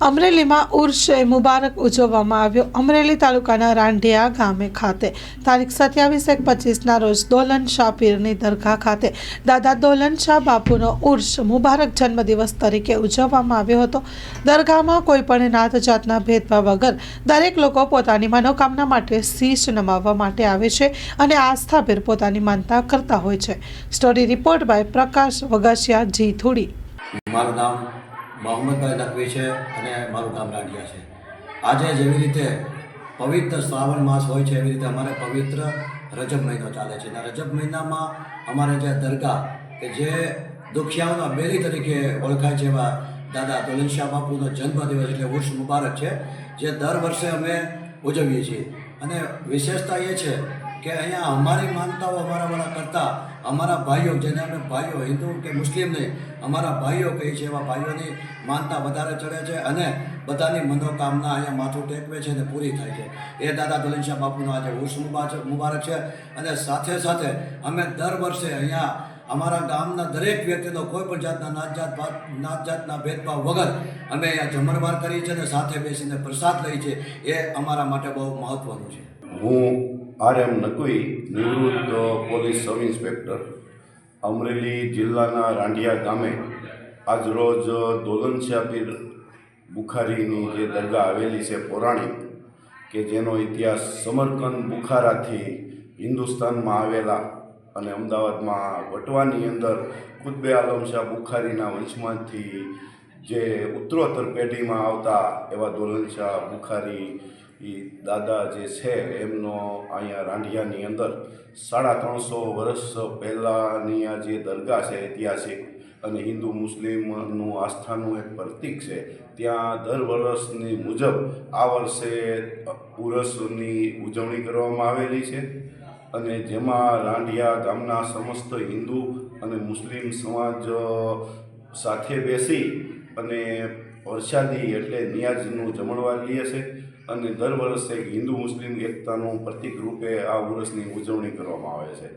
અમરેલીમાં ઉર્ષ મુબારક ઉજવવામાં આવ્યો. અમરેલી તાલુકાના રાંઢિયા ગામે ખાતે તારીખ સત્યાવીસ એક પચીસના રોજ દોલન શાહ પીરની દરગાહ ખાતે દાદા દોલન શાહ બાપુનો ઉર્ષ મુબારક જન્મદિવસ તરીકે ઉજવવામાં આવ્યો હતો. દરગાહમાં કોઈ પણ નાત જાતના ભેદભાવ વગર દરેક લોકો પોતાની મનોકામના માટે શીશ નમાવવા માટે આવે છે અને આસ્થાભેર પોતાની માનતા કરતા હોય છે. Story report by Prakash Vagasiya ji થોડી. મારું નામ મોહમ્મદભાઈ નકવી છે અને મારું ગામ રાડિયા છે. આજે જેવી રીતે પવિત્ર શ્રાવણ માસ હોય છે એવી રીતે અમારે પવિત્ર રજબ મહિનો ચાલે છે. અને રજબ મહિનામાં અમારે જે દરગાહ કે જે દુખિયાઓના બેલી તરીકે ઓળખાય છે એવા દાદા દોલન બાપુનો જન્મદિવસ એટલે વર્ષ મુબારક છે, જે દર વર્ષે અમે ઉજવીએ છીએ. અને વિશેષતા એ છે કે અહીંયા અમારી માનતાઓ અમારા વાળા કરતાં અમારા ભાઈઓ, જેને અમે ભાઈઓ, હિન્દુ કે મુસ્લિમ નહીં, અમારા ભાઈઓ કહે છે, એવા ભાઈઓની માનતા વધારે ચડે છે અને બધાની મનોકામના અહીંયા માથું ટેકવે છે અને પૂરી થાય છે. એ દાદા દોલનશાહ બાપુનો આજે ઉર્ષ મુબારક મુબારક છે અને સાથે સાથે અમે દર વર્ષે અહીંયા અમારા ગામના દરેક વ્યક્તિનો કોઈ પણ જાતના નાત જાત ભાત નાત જાતના ભેદભાવ વગર અમે અહીંયા જમણવાર કરીએ છીએ અને સાથે બેસીને પ્રસાદ લઈએ છીએ. એ અમારા માટે બહુ મહત્ત્વનું છે. હું આર એમ નકવી નિવૃત્ત પોલીસ સબ ઇન્સ્પેક્ટર, અમરેલી જિલ્લાના રાંડિયા ગામે આજરોજ દોલન પીર બુખારીની જે દરગાહ આવેલી છે પૌરાણિક, કે જેનો ઇતિહાસ સમરકંદ બુખારાથી હિન્દુસ્તાનમાં આવેલા અને અમદાવાદમાં વટવાની અંદર કુતબે આલમશાહ બુખારીના વંશમાંથી જે ઉત્તરોત્તર પેઢીમાં આવતા એવા દોલનશાહ બુખારી ઈ દાદા જે છે, એમનો અહીંયા રાંઢિયાની અંદર સાડા ત્રણસો વર્ષ પહેલાંની આ જે દરગાહ છે, ઐતિહાસિક અને હિન્દુ મુસ્લિમનું આસ્થાનું એક પ્રતીક છે, ત્યાં દર વર્ષની મુજબ આ વર્ષે પુરસની ઉજવણી કરવામાં આવેલી છે અને જેમાં રાંઢિયા ગામના સમસ્ત હિન્દુ અને મુસ્લિમ સમાજ સાથે બેસી અને વરસાદી એટલે નિયાઝનું જમણવાર લે છે અને દર વર્ષે હિન્દુ મુસ્લિમ એકતાનું પ્રતિક રૂપે આ વર્ષની ઉજવણી કરવામાં આવે છે.